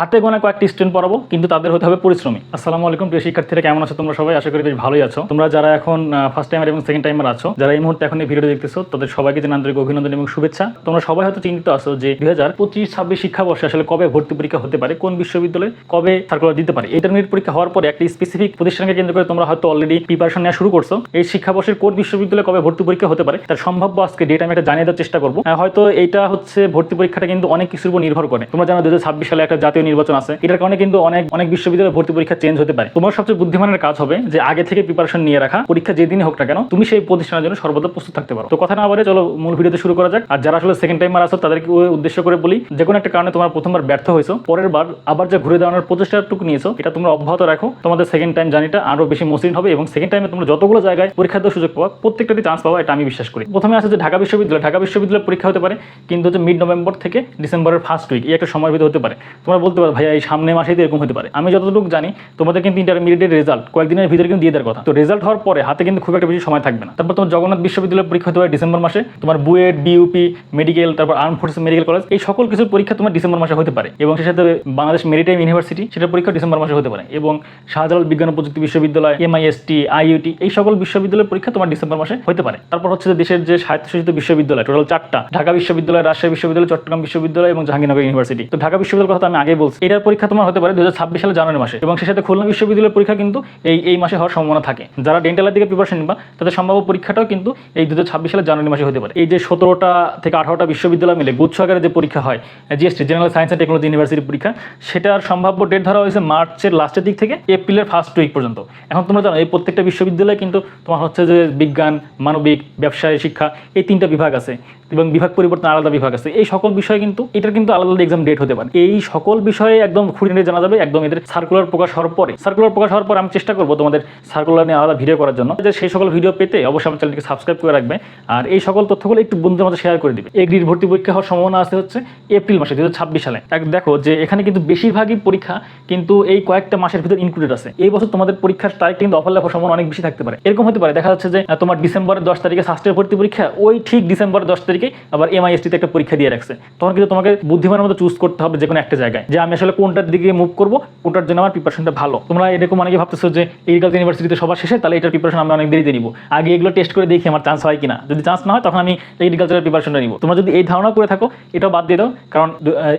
হাতে গোনা কয়েকটি স্টুডেন্ট পড়াবো, কিন্তু তাদের হতে হবে পরিশ্রমী। আসসালামু আলাইকুম, প্রিয় শিক্ষার্থীরা, কেমন আছো তোমরা সবাই? আশা করি বেশ ভালোই আছো। তোমরা যারা এখন ফার্স্ট টাইমার এবং সেকেন্ড টাইমার আছো, যারা এই মুহূর্তে এখন এই ভিডিও দেখতেছো, তাদের সবাইকে জানাই আন্তরিক অভিনন্দন এবং শুভেচ্ছা। তোমরা সবাই হয়তো চিন্তিত আছো যে দুই হাজার পঁচিশ ছাব্বিশ শিক্ষাবর্ষে আসলে কবে ভর্তি পরীক্ষা হতে পারে, কোন বিশ্ববিদ্যালয়ে কবে সার্কুলার দিতে পারে? ইন্টারমিডিয়েট পরীক্ষা হওয়ার পরে একটি স্পেসিফিক প্রতিষ্ঠানকে কেন্দ্র করে তোমরা হয়তো অলরেডি প্রিপারেশন নেওয়া শুরু করছ। এই শিক্ষাবর্ষের কোন বিশ্ববিদ্যালয়ে কবে ভর্তি পরীক্ষা হতে পারে, তার সম্ভাব্য আজকে ডেট আমি একটা জানিয়ে দেওয়ার চেষ্টা করব। হয়তো এটা হচ্ছে ভর্তি পরীক্ষাটা কিন্তু অনেক কিছুর উপর নির্ভর করে। তোমরা জানো দু হাজার ছাব্বিশ সালে একটা জাতীয় নির্বাচন আছে, এটার কারণে কিন্তু অনেক অনেক বিশ্ববিদ্যালয়ে ভর্তি পরীক্ষা চেঞ্জ হতে পারে। তোমার সবচেয়ে বুদ্ধিমানের কাজ হবে যে আগে থেকে প্রিপারেশন নিয়ে রাখা, পরীক্ষা যেদিনই হোক না কেন, তুমি সেই প্রতিষ্ঠানের জন্য সর্বদা প্রস্তুত থাকতে পারো। তো কথা না বলে চলো মূল ভিডিওতে শুরু করা যাক। আর যারা আসলে সেকেন্ড টাইমার আসো তাদেরকে উদ্দেশ্য করে বলি, যে কোনো একটা কারণে তোমার প্রথমবার ব্যর্থ হয়েছো, পরের বার আবার যে ঘুরে দাঁড়ানোর প্রচেষ্টাটুকু নিয়েছো, এটা তোমরা অব্যাহত রাখো। তোমাদের সেকেন্ড টাইম জানিটা আরও বেশি মসৃণ হবে এবং সেকেন্ড টাইমে তোমরা যতগুলো জায়গায় পরীক্ষা দেওয়ার সুযোগ পাওয়া প্রত্যেকটাতে চান্স পাওয়া এটা আমি বিশ্বাস করি। প্রথমে আছে যে ঢাকা বিশ্ববিদ্যালয়। ঢাকা বিশ্ববিদ্যালয়ের পরীক্ষা হতে পারে, কিন্তু হচ্ছে মিড নভেম্বর থেকে ডিসেম্বরের ফার্স্ট উইক এই একটা সময়ের ভিতরে হতে পারে। তোমরা বলতে পারো, ভাইয়া, এই সামনে মাসেই এরকম হতে পারে। আমি যতটুকু জানি, তোমাদের কিন্তু ইন্টারমিডিয়েটের রেজাল্ট কয়েকদিনের ভিতরে কিন্তু দিয়ে দেওয়ার কথা। তো রেজাল্ট হওয়ার পরে হাতে কিন্তু খুব একটা বেশি সময় থাকবে না। তারপর তোমার জগন্নাথ বিশ্ববিদ্যালয়ের পরীক্ষা হতে পারে ডিসেম্বর মাসে, তোমার বুয়েট বিউপি মেডিকেল তারপর আর্ম ফোর্সেস মেডিকেল কলেজ এই সকল কিছুর পরীক্ষা তোমার ডিসেম্বর মাসে হতে পারে। এবং সেই সাথে বাংলাদেশ মেরিটাইম ইউনিভার্সিটি সেটার পরীক্ষা ডিসেম্বর মাসে হতে পারে। এবং শাহজালাল বিজ্ঞান প্রযুক্তি বিশ্ববিদ্যালয় এমআইএসটি আইইউটি এই সকল বিশ্ববিদ্যালয়ের পরীক্ষা তোমার ডিসেম্বর মাসে হতে পারে। তারপর হচ্ছে দেশের যে স্বায়ত্তশাসিত বিশ্ববিদ্যালয় টোটাল চারটা, ঢাকা বিশ্ববিদ্যালয়, রাজশাহী বিশ্ববিদ্যালয়, চট্টগ্রাম বিশ্ববিদ্যালয় এবং জাহাঙ্গীরনগর ইউনিভার্সিটি তো ঢাকা বিশ্ববিদ্যালয়ের কথা আমি আগে বলছি। এটার পরীক্ষা তোমার হতে পারে দু সালে জানুয়ারি মাসে এবং সেই সাথে খুলনা বিশ্ববিদ্যালয়ের পরীক্ষা কিন্তু এই এই মাসে হওয়ার সম্ভাবনা থাকে। যারা ডেন্টালের দিকে প্রিপারেশন নিবা, তাদের সম্ভাব্য পরীক্ষাটাও কিন্তু এই দু সালে জানুয়ারি মাসে হতে পারে। এই যে সতেরোটা থেকে আঠারোটা বিশ্ববিদ্যালয় মিলে গুচ্ছ আকারে যে পরীক্ষা হয় GST general science and technology university পরীক্ষা, সেটার সম্ভাব্য ডেট ধরা হয়েছে মার্চের লাস্টের দিক থেকে এপ্রিলের ফার্স্ট উইক পর্যন্ত। এখন তোমরা জানো, এই প্রত্যেকটা বিশ্ববিদ্যালয়ে কিন্তু তোমার হচ্ছে যে বিজ্ঞান, মানবিক, ব্যবসায়, শিক্ষা, এই তিনটা বিভাগ আছে এবং বিভাগ পরিবর্তন আলাদা বিভাগ আছে। এই সকল বিষয় কিন্তু, এটার কিন্তু আলাদা আলাদা এক্সাম ডেট হতে পারে। এই সকল বিষয়ে একদম খুঁটিনাটি জানা যাবে, একদম এদের সার্কুলার প্রকাশ হওয়ার পরে। সার্কুলার প্রকাশ হওয়ার পরে আমি চেষ্টা করব তোমাদের সার্কুলার নিয়ে আলাদা ভিডিও করার জন্য। যে সেই সকল ভিডিও পেতে অবশ্যই আমার চ্যানেলকে সাবস্ক্রাইব করে রাখবে। আর এই সকল তথ্যগুলো একটু বন্ধুদের মধ্যে শেয়ার করে দিবে। এগ্রির ভর্তি পরীক্ষা হওয়ার সম্ভাবনা আছে হচ্ছে এপ্রিল মাসে দু সালে। দেখো যে এখানে কিন্তু বেশিরভাগই পরীক্ষা কিন্তু এই কয়েকটা মাসের ভিতরে ইনক্লুডেড আছে। এই বছর তোমাদের পরীক্ষার তারিখ কিন্তু অফার লেখার সম্ভাবনা অনেক বেশি থাকতে পারে। এরকম হতে পারে, দেখা যাচ্ছে যে তোমার ডিসেম্বরের দশ তারিখে শাস্ত্রের ভর্তি পরীক্ষা, ওই ঠিক ডিসেম্বরের দশ তারিখে আবার এমআইএসটিতে একটা পরীক্ষা দিয়ে রাখছে। তখন কিন্তু তোমাকে বুদ্ধিমানের মতো চুজ করতে হবে যে কোনো একটা জায়গায়। যে আমি আসলে কোনটার দিকে মুভ করব, কোনটার জন্য আমার প্রিপারেশনটা ভালো। তোমরা এরকম অনেকে ভাবতেছো যে এগ্রিকালচার ইউনিভার্সিটিতে সবার শেষে, তাহলে এটার প্রিপারেশন আমি অনেক দেরিতে নিব। আগে এগুলো টেস্ট করে দেখি আমার চান্স হয় কিনা। যদি চান্স না হয়, তখন আমি এগ্রিকালচারের প্রিপারেশনটা নিব। তোমরা যদি এই ধারণা করে থাকো, এটাও বাদ দিয়ে দাও, কারণ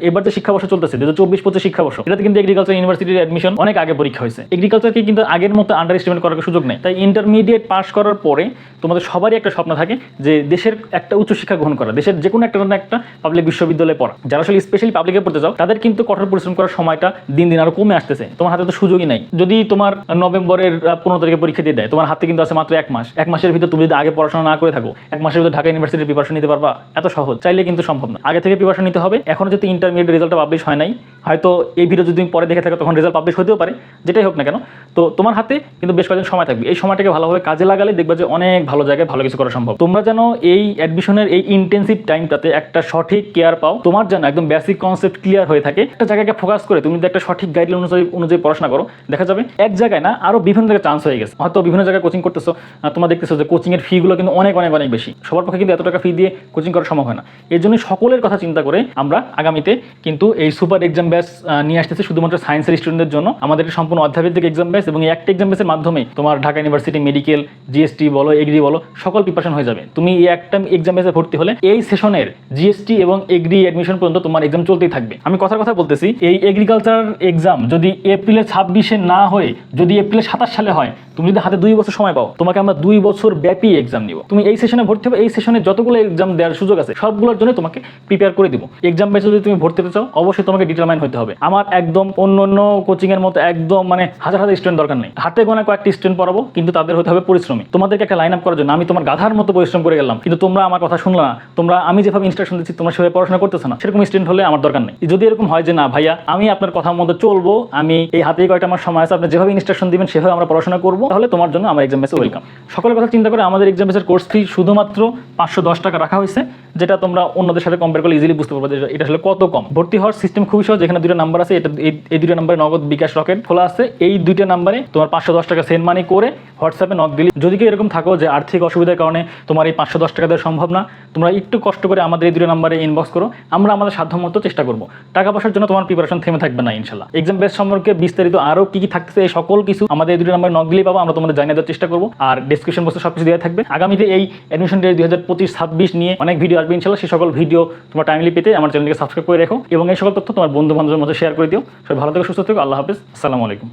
এবার যে শিক্ষাবর্ষ চলতেছে দু হাজার চব্বিশ পঁচিশ শিক্ষাবর্ষ। এটাতে কিন্তু এগ্রিকালচার ইউনিভার্সিটির অ্যাডমিশন অনেক আগে পরীক্ষা হয়েছে। এগ্রিকালচারকে কিন্তু আগের মতো আন্ডার এস্টিমেট করার সুযোগ নেই। তাই ইন্টারমিডিয়েট পাস করার পরে তোমাদের সবারই একটা স্বপ্ন থাকে যে দেশের একটা উচ্চশিক্ষা গ্রহণ করা, দেশের যে কোনো একটা একটা পাবলিক বিশ্ববিদ্যালয়ে পড়া। যারা আসলে স্পেশালি পাবলিকে পড়তে চাও, তাদের কিন্তু কঠোর পরিশ্রম করার সময়টা দিন দিন আরও কমে আসতেছে। তোমার হাতে তো সুযোগই নাই। যদি তোমার নভেম্বরের পনেরো তারিখে পরীক্ষা দিয়ে দেয়, তোমার হাতে কিন্তু আছে মাত্র এক মাস। এক মাসের ভিতর তুমি যদি আগে পড়াশোনা না করে থাকো, এক মাসের ভিতর ঢাকা ইউনিভার্সিটির প্রিপারেশন নিতে পারবা। এত সহজ, চাইলে কিন্তু সম্ভব না। আগে থেকে প্রিপারেশন নিতে হবে। এখনও যদি ইন্টারমিডিয়েট রেজাল্টটা পাবলিশ হয় নাই, হয়তো এই ভিডিও যদি তুমি পরে দেখে থাকো, তখন রেজাল্ট পাবলিশ হতেও পারে। যেটাই হোক না কেন। তো তোমার হাতে কিন্তু বেশ কয়েকদিন সময় থাকবে। এই সময়টাকে ভালোভাবে কাজে লাগালে দেখবে যে অনেক ভালো জায়গায় ভালো কিছু করা সম্ভব। তোমরা যেন এই অ্যাডমিশনের এই ইন্টেন্সিভ টাইমটাতে একটা সঠিক কেয়ার পাও। তোমার যেন একদম বেসিক কনসেপ্ট ক্লিয়ার হয়ে থাকে। একটা জায়গাকে ফোকাস করে তুমি যদি একটা সঠিক গাইডলাইন অনুযায়ী অনুযায়ী পড়াশোনা করো, দেখা যাবে এক জায়গায় না আরও বিভিন্ন জায়গায় চান্স হয়ে গেছে। হয়তো বিভিন্ন জায়গায় কোচিং করতেছো তোমরা দেখতেছো যে কোচিং এর ফিগুলো কিন্তু অনেক অনেক অনেক বেশি। সবার পক্ষে কিন্তু এত টাকা ফি দিয়ে কোচিং করা সম্ভব হয় না। এর জন্য সকলের কথা চিন্তা করে আমরা আগামীতে কিন্তু এই সুপার এক্সাম ব্যাস নিয়ে আসতেছি শুধুমাত্র সায়েন্সের স্টুডেন্টদের জন্য। আমাদের সম্পূর্ণ অধ্যাপক এক্সাম ব্যাচ এবং এই একটা এক্সাম ব্যাচের মাধ্যমে তোমার ঢাকা ইউনিভার্সিটি মেডিকেল জিএসটি বলো এগ্রি বলো, সকল প্রিপারেশন হয়ে যাবে। তুমি এই একটা এক্সাম ব্যাচে ভর্তি হলে এই সেশনের জিএসটি এবং এগ্রি অ্যাডমিশন পর্যন্ত তোমার এক্সাম চলতেই থাকবে। আমি কথার কথা বলতেছি এই এগ্রিকালচার এক্সাম যদি এপ্রিলের ছাব্বিশে না হয়ে, যদি এপ্রিলের সাতাশ সালে হয়, তুমি যদি হাতে দুই বছর সময় পাও, তোমাকে আমরা দুই বছর ব্যাপী এক্সাম নিব তুমি এই সেশনে ভর্তি হবে, এই সেশনে যতগুলো এক্সাম দেওয়ার সুযোগ আছে, সবগুলোর জন্য তোমাকে প্রিপেয়ার করে দিব। এক্সাম বেসে যদি তুমি ভর্তি হতে চাও, অবশ্যই তোমাকে ডিটারমাইন হতে হবে। আমার একদম অন্য অন্য কোচিং এর মতো একদম মানে হাজার হাজার স্টুডেন্ট দরকার নেই। হাতে গোনা কয়েকটি স্টুডেন্ট পড়াবো, কিন্তু তাদের হতে হবে পরিশ্রমী। তোমাদেরকে একটা লাইন আপ করার জন্য আমি তোমার গাধার মতো পরিশ্রম করে গেলাম, কিন্তু তোমরা আমার কথা শুনলা না। তোমরা আমি যেভাবে ইনস্ট্রাকশন দিচ্ছি, তোমরা সেভাবে পড়াশোনা করতেছো না, সেরকম স্টুডেন্ট হলে আমার দরকার নেই। যদি এরকম হয় যে না ভাইয়া আমি আপনার কথা মতো চলবো আমি এই হাতে কয়টা আমার সময় আছে আপনি যেভাবে ইনস্ট্রাকশন দিবেন সেভাবে আমরা পড়াশোনা করব তাহলে তোমার জন্য আমার এক্সাম বেসে ওয়েলকাম সকলের কথা চিন্তা করে আমাদের এক্সাম বেসের কোর্স ফি শুধুমাত্র পাঁচশো দশ টাকা রাখা হয়েছে। যেটা তোমরা অন্যদের সাথে কম্পেয়ার করলে ইজিলি বুঝতে পারবে এটা আসলে কত কম। ভর্তি হওয়ার সিস্টেম খুবই সহজ, এখানে দুটো নাম্বার আছে, এটা এই- দুটো নাম্বারে নগদ বিকাশ রকেট খোলা আছে। এই দুইটা নাম্বারে তোমার পাঁচশো দশ টাকা সেন্ড মানি করে হোয়াটসঅ্যাপে নক দিলি। যদি কি এরকম থাকো যে আর্থিক অসুবিধার কারণে তোমার এই পাঁচশো দশ টাকা দেওয়া সম্ভব না, তোমরা একটু কষ্ট করে আমাদের এই দুটো নাম্বারে ইনবক্স করো, আমরা আমাদের সাধ্যমতো চেষ্টা করব। টাকা পয়সার জন্য তোমার প্রিপারেশন থেমে থাকবে না, ইনশাল্লাহ। এক্সাম বেস সম্পর্কে বিস্তারিত আরও কি কি থাকতেছে, এই সকল কিছু আমাদের এই দুটো নাম্বার নক দিলেই পাবো, আমরা তোমাদের জানিয়ে দেওয়ার চেষ্টা করব। আর ডিসক্রিপশন বক্সে সব কিছু দেওয়া থাকবে। আগামীতে এই অ্যাডমিশন ডে দুই হাজার পঁচিশ ছাব্বিশ নিয়ে অনেক ভিডিও আসবে ইনশাল্লাহ। সে সকল ভিডিও তোমার টাইমলি পেতে আমার চ্যানেলকে সাবস্ক্রাইব করে রেখো এবং এই সকল তথ্য তোমার বন্ধু বান্ধবের মধ্যে শেয়ার করে দিও। সবাই ভালো থেকে, সুস্থ থেকো, আল্লাহ হাফিজ। আসসালামু আলাইকুম।